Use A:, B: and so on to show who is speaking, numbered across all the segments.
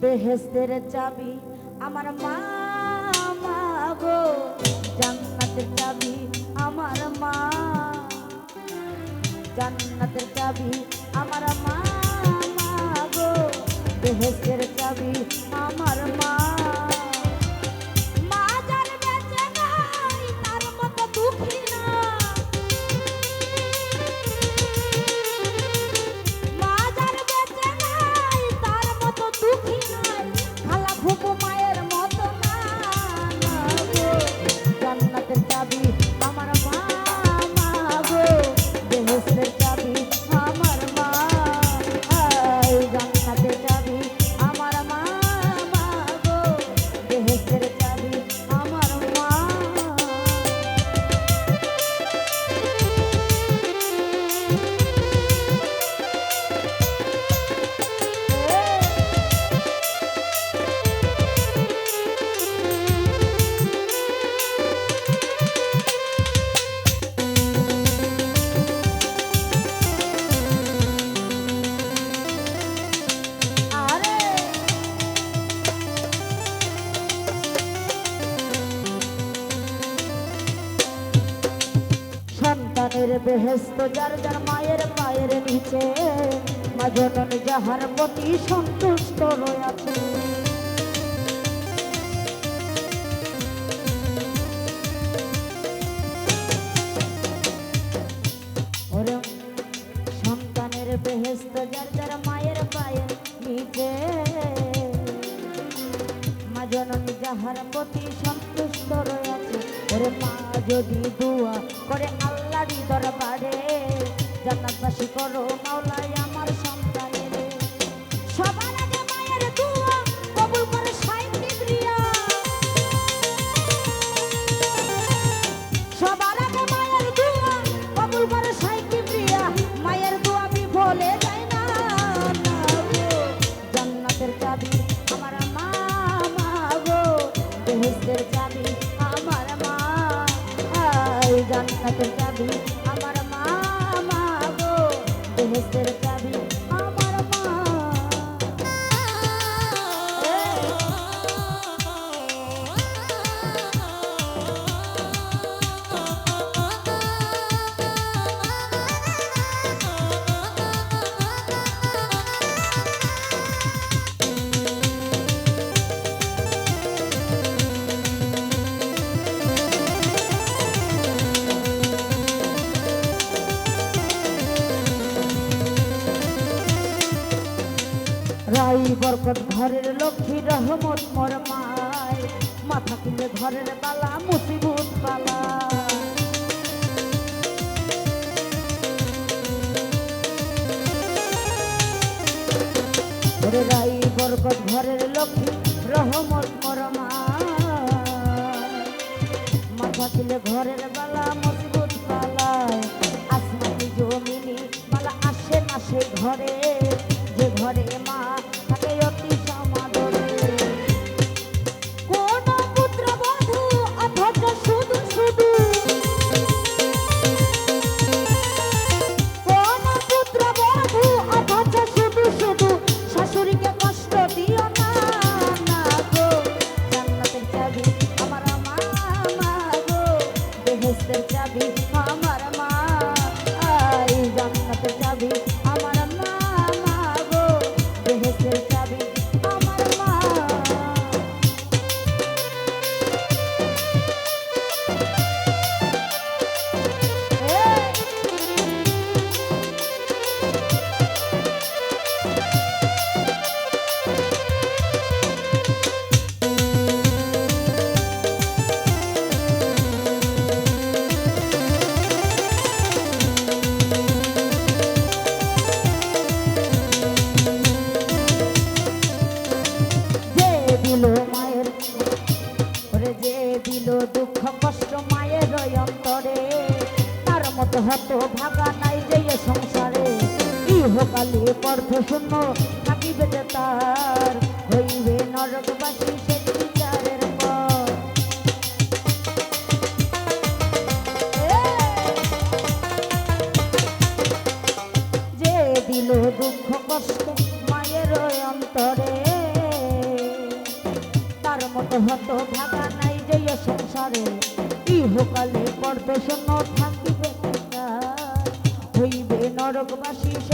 A: বেহেস্তের চাবি, আমার মা গো, জান্নাতের চাবি, আমার মা। জান্নাতের চাবি, আমার মা গো, বেহেস্তের চাবি, আমার মা। বেহেস্ত যার যার মায়ের পায়ের নিচে, মা জননী যাহার প্রতি সন্তুষ্ট রয়েছে। সন্তানের বেহেস্ত যার যার মায়ের পায়ের নিচে, মা জননী যাহার প্রতি সন্তুষ্ট রয়েছে। ওরে মা যদি দুয়া করে আল্লাহরই দরবারে, জান্নাতবাসী করো মাওলাই আমার সন্তানের। সবার আগে মায়ের দুয়া কবুল করে সাইন কিবরিয়া সবার আগে মায়ের দোয়া কবুল করে সাইকি প্রিয়া মায়ের দোয়া বিফলে যায় না না গো। জান্নাতের চাবি আমার মা মা গো। বেহেশতের চাবি বরকত ঘরের লক্ষ্মী রহমত মোর মায় মাথা কিনে ঘরের বালা, মুসিবত ওরে রাই, বরকত ঘরের লক্ষ্মী রহমত মোর মাথা কিলে ঘরের বালা, মুসিবত পালায় আসমানি জমিনি বালা আসে না সে ঘরে। যে ঘরে মা থাকে মতো হত ভাগা নাই যে সংসারে। ইহকালে পর্থ শূন্য থাকিবে যে তার। হইবে নরকবাসী সে দুঃখ কষ্ট মায়ের অন্তরে। হত ভাগা নাই যে সংসারে। ইহকালে পরদশন থাকিবে বেকার। হইবে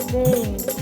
A: সে বেহেশতে চাবি আমার